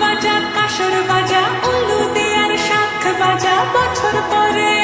বাজা কাসর বাজা উলু দেয়ার শাখ বাজা বছর পরে